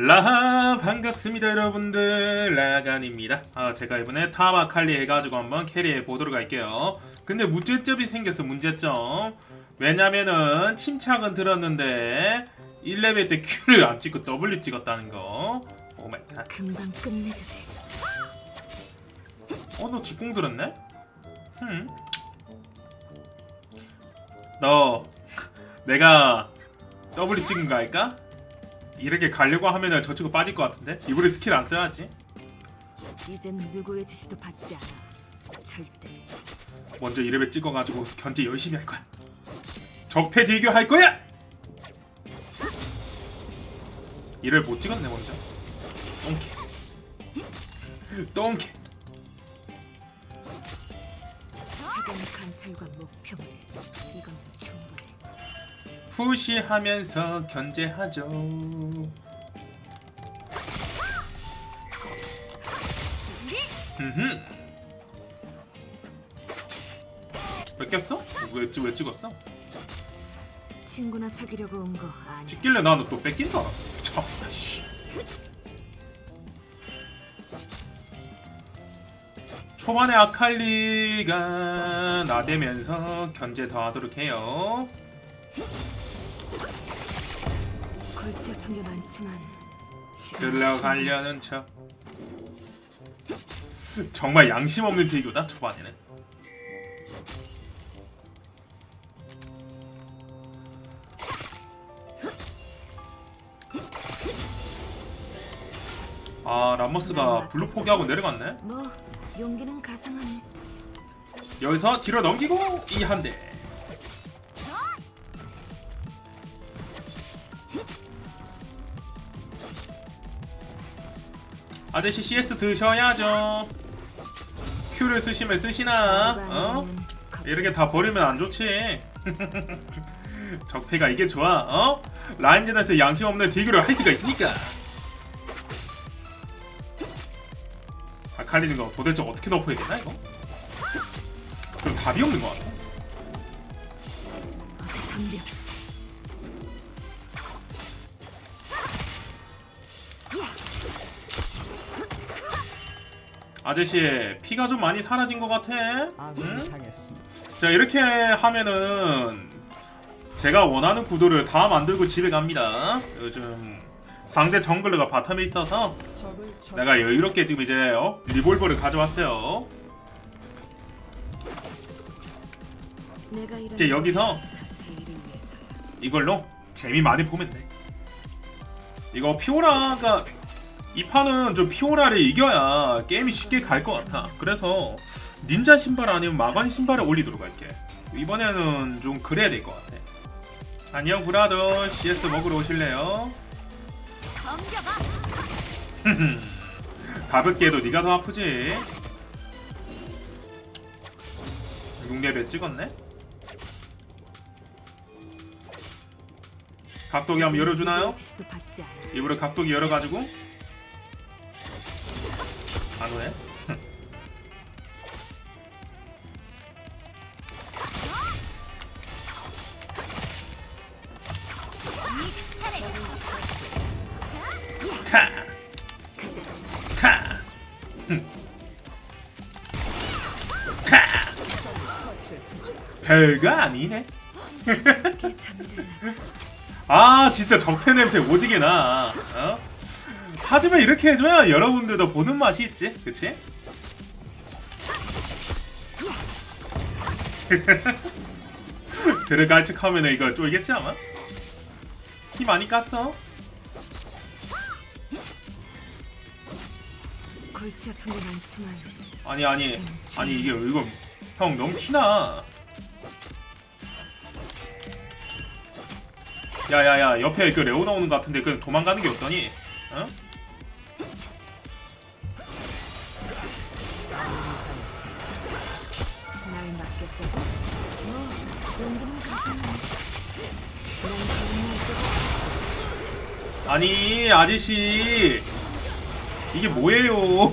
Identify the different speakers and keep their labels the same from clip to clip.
Speaker 1: 라하 반갑습니다 여러분들 라간입니다 아 제가 이번에 타마칼리 해가지고 한번 캐리해 보도록 할게요 근데 문제점이 생겼어 문제점 왜냐면은 침착은 들었는데 1레벨 때 Q를 안 찍고 W 찍었다는 거 오마이갓
Speaker 2: 금방 끝내주지.
Speaker 1: 어너 직공 들었네? 흠. 너 내가 W 찍은 거 알까? 이렇게 가려고 하면은 저쪽으로 빠질 것 같은데? 이번에 스킬 안 써야지
Speaker 2: 이젠 누구의 지시도 받지 않아. 절대.
Speaker 1: 먼저 이레벨 찍어가지고 견제 열심히 할 거야 적폐 딜교 할 거야! 이를 못 찍었네 먼저 똥개 똥개
Speaker 2: 차가운 관찰과 목표물. 이건
Speaker 1: 푸시하면서 견제하죠. 흠흠. 뺏겼어? 왜, 찍- 왜 찍었어?
Speaker 2: 친구나 사귀려고 온 거 아니야.
Speaker 1: 찍길래 나는 또 뺏긴 줄 알아. 참, 씨. 초반에 아칼리가 나대면서 견제 더 하도록 해요.
Speaker 2: 골치 아픈 게 많지만. 시간이
Speaker 1: 들러가려는 척. 정말 양심 없는 비교다 초반에는. 아 람머스가 블루 포기하고 내려갔네.
Speaker 2: 뭐 용기는 가상하네.
Speaker 1: 여기서 뒤로 넘기고 이 한 대. 아저씨 CS 드셔야죠. Q를 쓰시면 쓰시나? 어? 이렇게 다 버리면 안 좋지. 적폐가 이게 좋아. 어? 라인전에서 양심 없는 딜교를 할 수가 있으니까. 아칼리는 거 도대체 어떻게 덮어야 되나 이거? 그럼 답이 없는 거 같아. 아저씨 피가 좀 많이 사라진 것 같아.
Speaker 3: 아군이
Speaker 1: 응? 자 이렇게 하면은 제가 원하는 구도를 다 만들고 집에 갑니다. 요즘 상대 정글러가 바텀에 있어서 내가 여유롭게 지금 이제 어? 리볼버를 가져왔어요. 이제 여기서. 이걸로 재미 많이 보면 돼. 이거 피오라가 이 판은 좀 피오라를 이겨야 게임이 쉽게 갈 것 같아. 그래서 닌자 신발 아니면 마관 신발을 올리도록 할게. 이번에는 좀 그래야 될 것 같아. 안녕 브라더 CS 먹으러 오실래요?
Speaker 2: 덤벼봐.
Speaker 1: 가볍게도 네가 더 아프지. 6레벨 찍었네. 각도기 한번 열어주나요? 일부러 각도기 열어가지고 타! 별거 아니네. 아 진짜 적폐 냄새 오지게 나. 어? 하지만 이렇게 해줘야 여러분들도 보는 맛이 있지, 그치? 들어갈 척 하면 이거 쫄겠지 아마? 피 많이 깠어?
Speaker 2: 골치 아픈 게 많지만
Speaker 1: 아니 아니 아니 이게 이거 형 너무 티나. 야야야 옆에 그 레오 나오는 것 같은데 그 도망가는 게 없더니 어? 아니 아저씨 이게 뭐예요?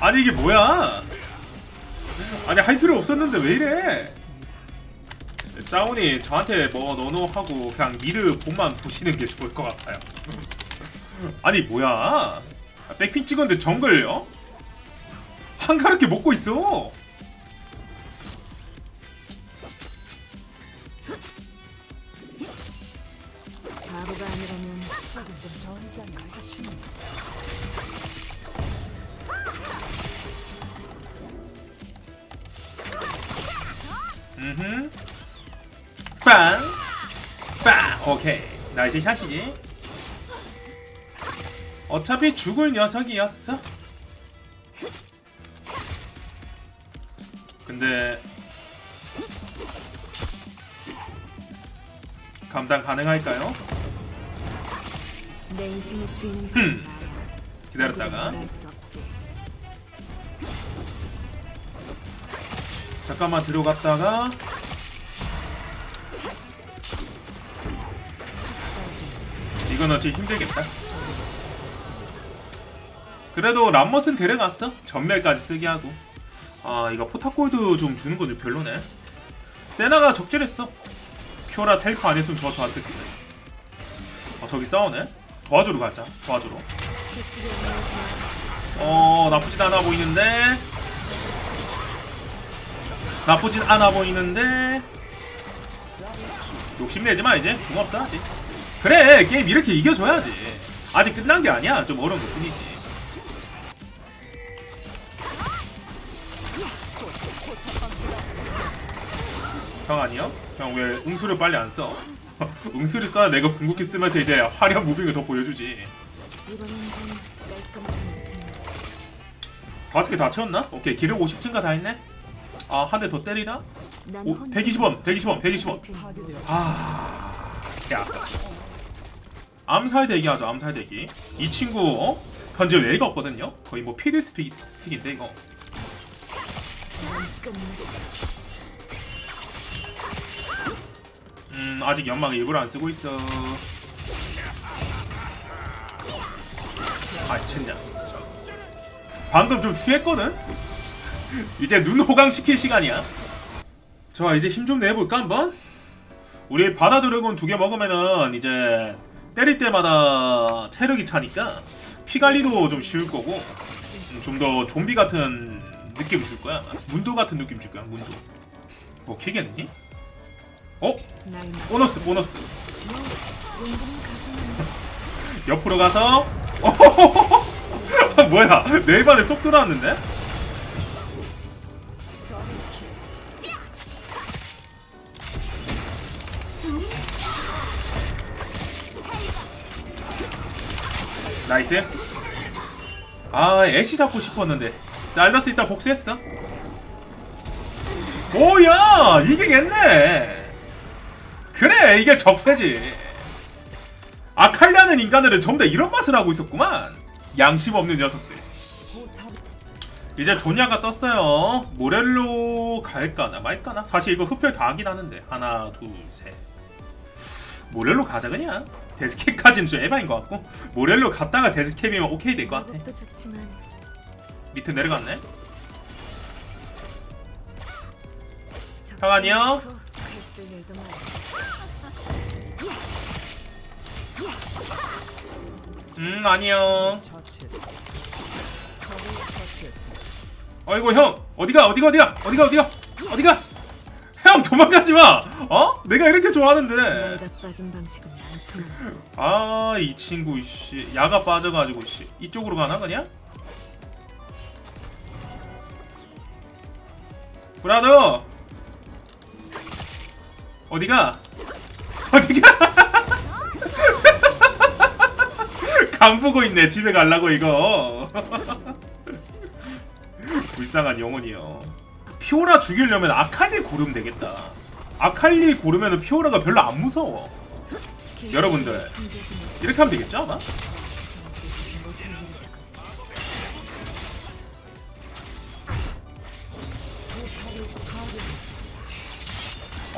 Speaker 1: 아니 이게 뭐야? 아니 할 필요 없었는데 왜 이래? 짜오니 저한테 뭐 너노 하고 그냥 미르 본만 보시는 게 좋을 것 같아요. 아니 뭐야? 아, 백핀 찍었는데 정글요? 한가롭게 먹고 있어.
Speaker 2: 아니라면 조금 좀 저은지 않을까 싶네.
Speaker 1: 음. 빵. 빵. 오케이. 나이스 샷이지. 어차피 죽을 녀석이었어. 근데 감당 가능할까요? 흠. 기다렸다가. 잠깐만 들어갔다가 이건 어찌 힘들겠다. 그래도 람머스는 데려갔어. 전멸까지 쓰게 하고. 아 이거 포탑골드 좀 주는 건좀 별로네. 세나가 적절했어. 큐라 텔프 안 했으면 저 저한테. 아 저기 싸우네. 도와주러 가자. 도와주러. 어 나쁘진 않아 보이는데 나쁘진 않아 보이는데 욕심내지 마 이제 궁합사 하지 그래 게임 이렇게 이겨줘야지 아직 끝난 게 아니야 좀 어려운 것 뿐이지 형 아니요? 형 왜 응수를 빨리 안 써? 응수를 써야 내가 궁극기 쓰면서 이제 화려한 무빙을 더 보여주지. 다섯 개 다 채웠나? 오케이 기록 50층가 다 했네 아 한 대 더 때리나?
Speaker 2: 난
Speaker 1: 오,
Speaker 2: 혼자
Speaker 1: 120원, 120원, 120원. 아, 야, 아까. 암살 대기 하죠, 암살 대기. 이 친구 어? 현재 웨이가 없거든요. 거의 뭐 피드 스틱, 스틱인데 이거. 음, 아직 연막 일부러 안 쓰고 있어. 아, 젠장. 방금 좀 취했거든. 이제 눈 호강 시킬 시간이야. 자, 이제 힘 좀 내볼까 한번? 우리 바다 드래곤 두 개 먹으면은 이제 때릴 때마다 체력이 차니까 피 관리도 좀 쉬울 거고 좀 더 좀비 같은 느낌 줄 거야. 문도 같은 느낌 줄 거야. 문도. 뭐 키겠니? 어? 보너스 보너스. 옆으로 가서. 뭐야? 내 입안에 쏙 들어왔는데? 나이스. 아 애쉬 잡고 싶었는데. 살다스 이따 복수했어? 오야! 이기겠네 그래 이게 적폐지. 아칼리아는 인간들은 전부 다 이런 맛을 하고 있었구만. 양심 없는 녀석들. 이제 조냐가 떴어요. 모렐로 갈까나 말까나? 사실 이거 흡혈 다 하긴 하는데. 하나 둘셋. 모렐로 가자 그냥. 데스캡까지는 좀 에바인 것 같고. 모렐로 갔다가 데스캡이면 오케이 될 것 같아.
Speaker 2: 이것도 좋지만
Speaker 1: 음 안녕 어이구 형! 어디가 어디가 어디가? 어디가 어디가? 어디가? 형 도망가지 마! 어? 내가 이렇게 좋아하는데.
Speaker 2: 내가 빠진 방식은 안 통한다.
Speaker 1: 아 이 친구 씨. 야가 빠져가지고 씨. 이쪽으로 가나 그냥? 브라더 어디가? 어디가? 간 보고 있네. 집에 갈라고 이거. 불쌍한 영혼이요 피오라 죽이려면 아칼리 고르면 되겠다. 아칼리 고르면 피오라가 별로 안 무서워. 여러분들. 이렇게 하면 되겠죠 아마?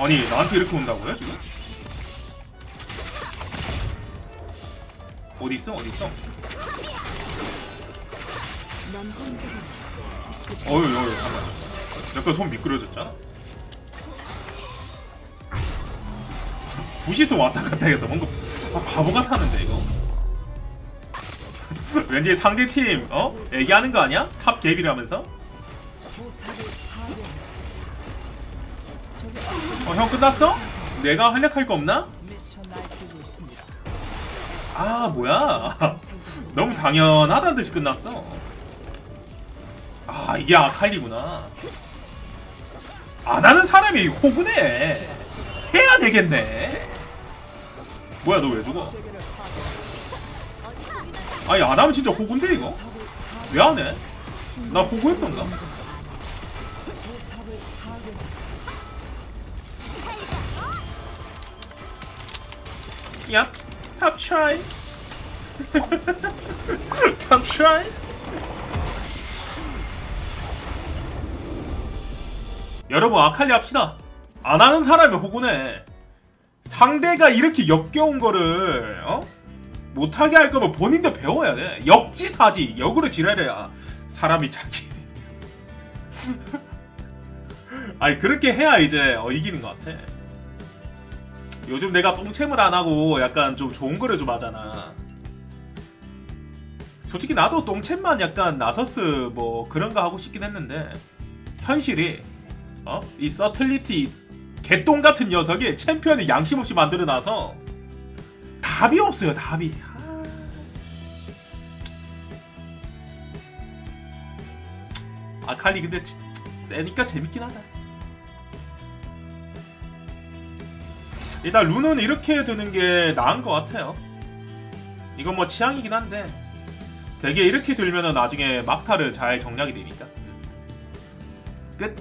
Speaker 1: 아니 나한테 이렇게 온다고요 지금? 어디 있어 어디 있어? 어유 어유 잠깐. 약간 손 미끄러졌잖아. 부시스 왔다 갔다 해서 뭔가 아, 바보 같았는데 이거 왠지 상대 팀 어? 얘기하는 거 아니야? 탑 갭이라면서? 어 형 끝났어? 내가 활약할 거 없나? 아 뭐야 너무 당연하다는 듯이 끝났어 아 이게 아칼리구나 안 하는 사람이 호구네 해야 되겠네 뭐야 너 왜 죽어 아니 안 하면 진짜 호구인데 이거 왜 안 해? 나 호구했던가? 얍, 탑 트라이 탑 트라이 여러분 아칼리 합시다. 안 하는 사람이 호구네. 상대가 이렇게 역겨운 거를 어? 못하게 할 거면 본인도 배워야 돼. 역지사지. 역으로 지랄해야 사람이 자기. 아니 그렇게 해야 이제 어, 이기는 것 같아 요즘 내가 똥챔을 안 하고 약간 좀 좋은 거를 좀 하잖아 솔직히 나도 똥챔만 약간 나서스 뭐 그런 거 하고 싶긴 했는데 현실이 어? 이 서틀리티 개똥 같은 녀석이 챔피언이 양심 없이 만들어 놔서 답이 없어요 답이 아. 아칼리 근데 지- 세니까 재밌긴 하다 일단 룬은 이렇게 드는 게 나은 것 같아요. 이건 뭐 취향이긴 한데 되게 이렇게 들면은 나중에 막타를 잘 정리하게 되니까. 끝